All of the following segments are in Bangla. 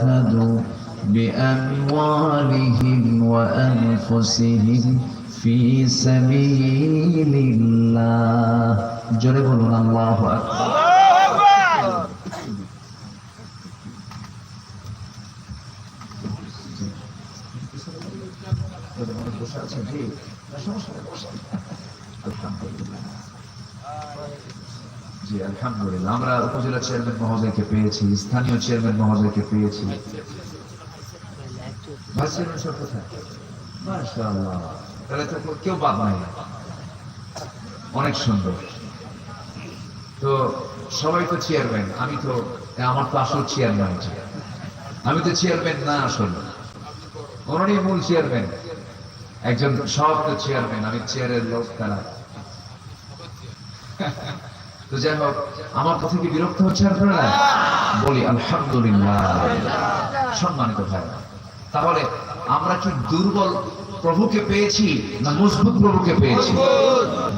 جاهدوا بأموالهم وأنفسهم في سبيل الله. جربوا الله أكبر. জি, আলহামদুলিল্লাহ। আমরা উপজেলা চেয়ারম্যান মহোদয়কে পেয়েছি, স্থানীয় চেয়ারম্যান মহোদয়কে পেয়েছি। ভাইস চেয়ারম্যান সব তাহলে তো কেউ বাদ নাই। অনেক সুন্দর। তো সবাই তো চেয়ারম্যান, আমি তো আমার তো আসল চেয়ারম্যান আমি তো চেয়ারম্যান না আসল। ওনারই মূল চেয়ারম্যান। একজন সব তো চেয়ারম্যান, আমি চেয়ারের লোক তারা। তো যাই হোক, আমার কথা কি বিরক্ত হচ্ছে আপনারা? বলি, আলহামদুলিল্লাহ। সম্মানিত ভাই, তাহলে আমরা কি দুর্বল প্রভুকে পেয়েছি না মজবুত প্রভুকে পেয়েছি?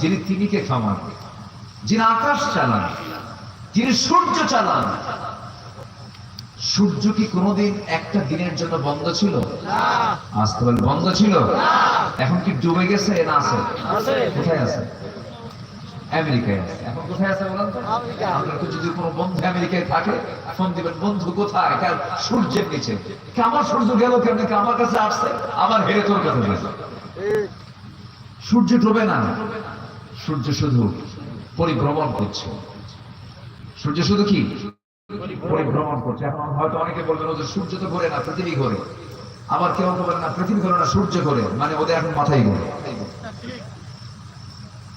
যিনি তিনিকে খামান যিনি আকাশ চালান, যিনি সূর্য চালান। সূর্য কি কোনোদিন একটা দিনের জন্য বন্ধ ছিল? আসতে বলে বন্ধ ছিল। এখন কি ডুবে গেছে না আছে? কোথায় আছে? আমেরিকায় আছে এখন কোথায় আছে বলেন তো? আপনার যদি কোনো বন্ধু আমেরিকায় থাকে ফোন দিবেন বন্ধু কোথায়? কার সূর্যের নিচে? আমার সূর্য গেল কেমনি? আমার কাছে আসছে? আমার হেরে তোর কাছে গেছে সূর্য ডোবে না। সূর্য শুধু পরিভ্রমণ করছে। সূর্য শুধু কি? পরিভ্রমণ করছে। এখন হয়তো অনেকে বলবেন ওদের সূর্য তো ঘোরে না পৃথিবী ঘোরে। আবার কেউ বলবেন না পৃথিবী ঘোরে না সূর্য ঘোরে। মানে ওদের এখন মাথায় ঘোরে।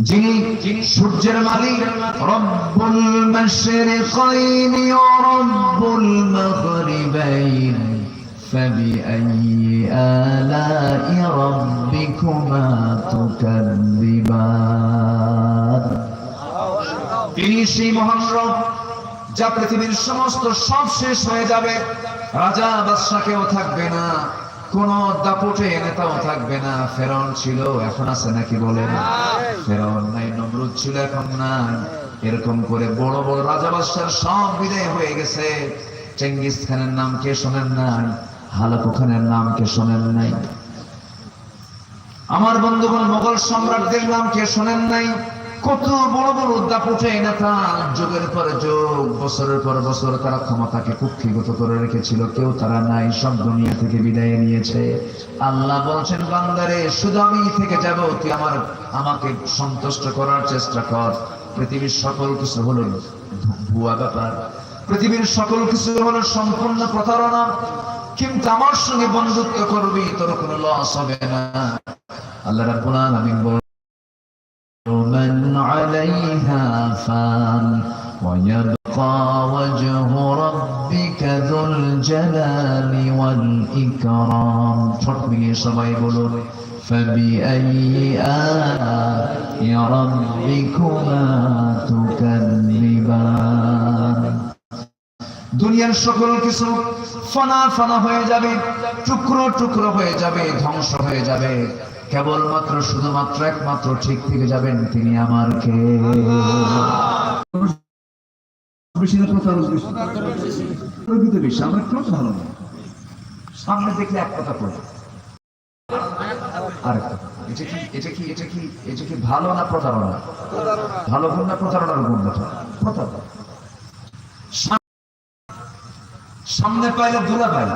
যিনি যিনি সূর্যের মালিক রব্বুল মাশরিকাইন ওয়া রব্বুল মাগরিবাইন فبأي آلاء ربكما تكذبان তিনি সেই মহান রব যা পৃথিবীর সমস্ত সব শেষ হয়ে যাবে রাজা বাদশা কেউ থাকবে না কোন দাপটে নেতাও থাকবে না ফেরন ছিল এখন আছে নাকি বলেন ফেরন নাই নমরুদ ছিল এখন না। এরকম করে বড় বড় রাজা সব বিদায় হয়ে গেছে। চেঙ্গিস খানের নাম কে শোনেন নাই? হালাকু খানের নাম কে শোনেন নাই? আমার বন্ধুগণ, মোগল সম্রাটদের নাম কে শোনেন নাই? কত বড় বড় দাপুটে নেতা যুগের পর যুগ, বছরের পর বছর তারা ক্ষমতাকে কুক্ষিগত করে রেখেছিল, কেউ তারা নাই, সব দুনিয়া থেকে বিদায় নিয়েছে। আল্লাহ বলছেন, বান্দারে, শুধু আমি থেকে যাব, তুই আমার, আমাকে সন্তুষ্ট করার চেষ্টা কর। পৃথিবীর সকল কিছু হলো ভুয়া ব্যাপার। পৃথিবীর সকল কিছু হলো সম্পূর্ণ প্রতারণা। কিন্তু আমার সঙ্গে বন্ধুত্ব করবি, তোর কোনো লস হবে না। আল্লাহ রাব্বুল আলামিন বলেন من عليها فان ويبقى وجه ربك ذو الجلال والإكرام ছোট মিলিয়ে সবাই বলুন فبأي آلاء ربكما تكذبان দুনিয়ার সকল কিছু ফানা ফানা হয়ে যাবে টুকরো টুকরো হয়ে যাবে ধ্বংস হয়ে যাবে কেবলমাত্র শুধুমাত্র একমাত্র ঠিক থেকে যাবেন তিনি আমার কে সামনে দেখলে এক কথা আরেক এটা কি এটা কি এটা কি এটা কি ভালো না প্রতারণা? ভালো না প্রতারণা। সামনে পাইলে দুলা পাইলে।